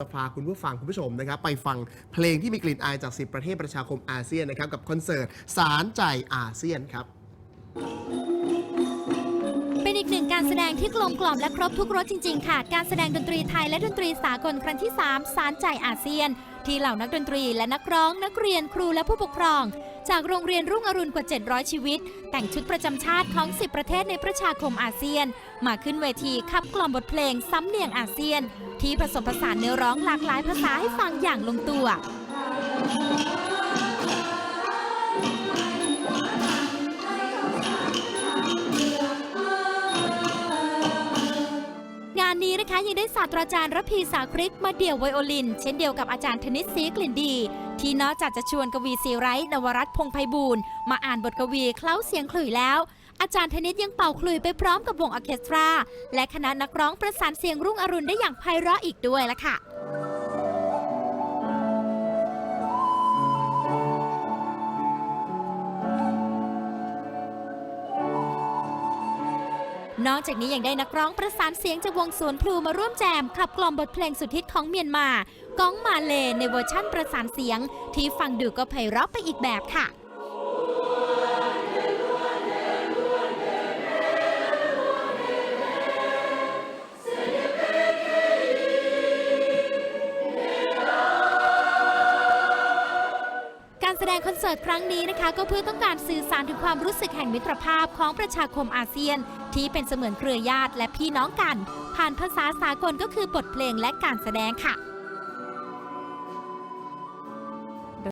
จะพาคุณผู้ฟังคุณผู้ชมนะครับไปฟังเพลงที่มีกลิ่นอายจาก 10 ประเทศประชาคมอาเซียนนะครับกับคอนเสิร์ตสารใจอาเซียนครับ เป็นอีกหนึ่งการแสดงที่กลมกล่อมและครบทุกรสจริง ๆ ค่ะ การแสดงดนตรีไทยและดนตรีสากลครั้งที่ 3 สารใจอาเซียน ที่เหล่านักดนตรีและนักร้องนักเรียนครูและผู้ปกครอง จากโรงเรียนรุ่งอรุณกว่า 700 ชีวิต แต่งชุดประจำชาติของ 10 ประเทศในประชาคมอาเซียน มาขึ้นเวทีขับกล่อมบทเพลงซ้ำเนียงอาเซียน ที่ผสมผสานเนื้อร้องหลากหลายภาษาให้ฟังอย่างลงตัว นนี้นะคะยังได้ศาสตราจารย์ระพีสาคริกมาเดี่ยวไวโอลิน เช่นเดียวกับอาจารย์ธนิตศรีกลิ่นดี ที่นอกจากจะชวนกวีศรีไร้นวรัตน์พงไพบูลย์มาอ่านบทกวีเคล้าเสียงขลุ่ยแล้ว อาจารย์ธนิตยังเป่าขลุ่ยไปพร้อมกับวงออเคสตรา และคณะนักร้องประสานเสียงรุ่งอรุณได้อย่างไพเราะอีกด้วยละค่ะ นอกจากนี้ยังได้นักร้องประสานเสียงจากวงสวนพลูมาร่วมแจมขับกล่อมบทเพลงสุดฮิตของเมียนมา ก้องมาเลในเวอร์ชั่นประสานเสียง ที่ฟังดูก็ไพเราะไปอีกแบบค่ะ แสดงคอนเสิร์ตครั้งนี้นะคะ ก็เพื่อต้องการสื่อสารถึงความรู้สึกแห่งมิตรภาพของประชาคมอาเซียน ที่เป็นเสมือนเครือญาติและพี่น้องกัน ผ่านภาษาสากลก็คือบทเพลงและการแสดงค่ะ